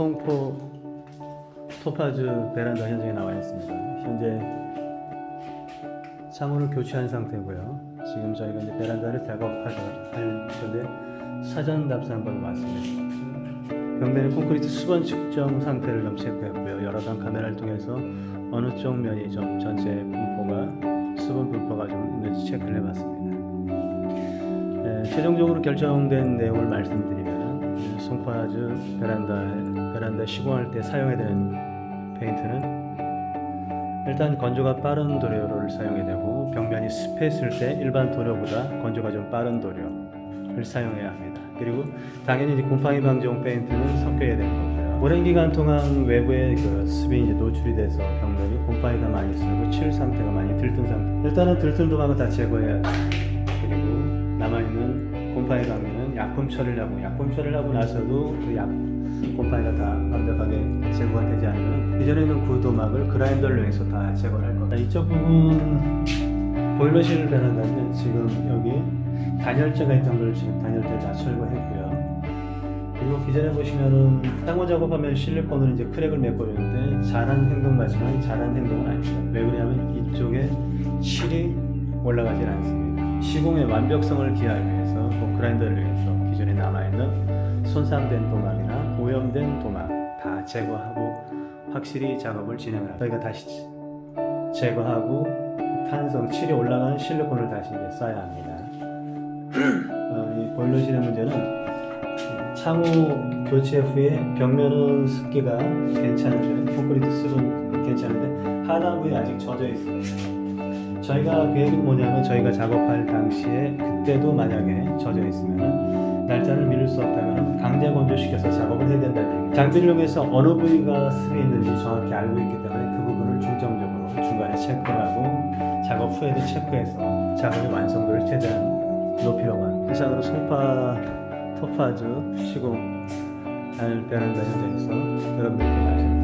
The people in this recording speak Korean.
송포 토파즈 베란다 현장에 나와 있습니다. 현재 창호를 교체한 상태고요. 지금 저희가 이제 베란다를 작업할 건데 사전 답사한 왔습니다. 벽면의 콘크리트 수건 측정 상태를 좀 체크했고요. 여러 단 카메라를 통해서 어느 쪽 면이 좀 전체 분포가 수분 분포가 좀 있는지 체크를 해봤습니다. 네, 최종적으로 결정된 내용을 말씀드리면 송파즈 베란다 베란다 시공할 때 사용해야 되는 페인트는 일단 건조가 빠른 도료를 사용해야 되고 벽면이 습했을 때 일반 도료보다 건조가 좀 빠른 도료를 사용해야 합니다. 그리고 당연히 곰팡이 방지용 페인트는 섞여야 되는 거고요. 오랜 기간 동안 외부에 그 습이 이제 노출이 돼서 벽면이 곰팡이가 많이 쓰고 칠 상태가 많이 들뜬 상태. 일단은 들뜬 도마는 다 제거해야 돼요. 그리고 남아있는 곰팡이 방지는 약품 처리를 하고 약품 처리를 하고 나서도 그약 곰팡이가 다 완벽하게 제거가 되지 않으면 이전에 있는 구도막을 그라인더를 이용해서 다 제거를 할 겁니다. 이쪽 부분 보일러실 베란다는 지금 여기 단열재가 있던 걸 지금 단열재 다 철거했고요. 그리고 기존에 보시면은 땅호 작업하면 실리콘으로 이제 크랙을 메꿔주는데 잘한 행동 같지만 잘한 행동은 아닙니다. 왜 그러냐면 이쪽에 실이 올라가질 않습니다. 시공의 완벽성을 기하기 위해서 그 그라인더를 이용해서 기존에 남아있는 손상된 도막이나 오염된 도막 다 제거하고 확실히 작업을 진행을 합니다. 저희가 다시 제거하고 탄성 칠이 올라간 실리콘을 다시 이제 써야 합니다. 어, 이 보일러실의 문제는 창호 교체 후에 벽면은 습기가 괜찮은데 콘크리트 습은 괜찮은데 하단부에 아직 젖어 있습니다. 저희가 계획은 뭐냐면 저희가 작업할 당시에 그때도 만약에 젖어 있으면 날짜를 미룰 수 없다면 강제 건조시켜서 작업을 해야 얘기예요. 장비를 이용해서 어느 부위가 습이 있는지 정확히 알고 있기 때문에 그 부분을 중점적으로 중간에 체크하고 작업 후에도 체크해서 작업의 완성도를 최대한 높이려고 합니다. 이상으로 송파 토파즈 시공 알 베란다 현장에서 여러분들께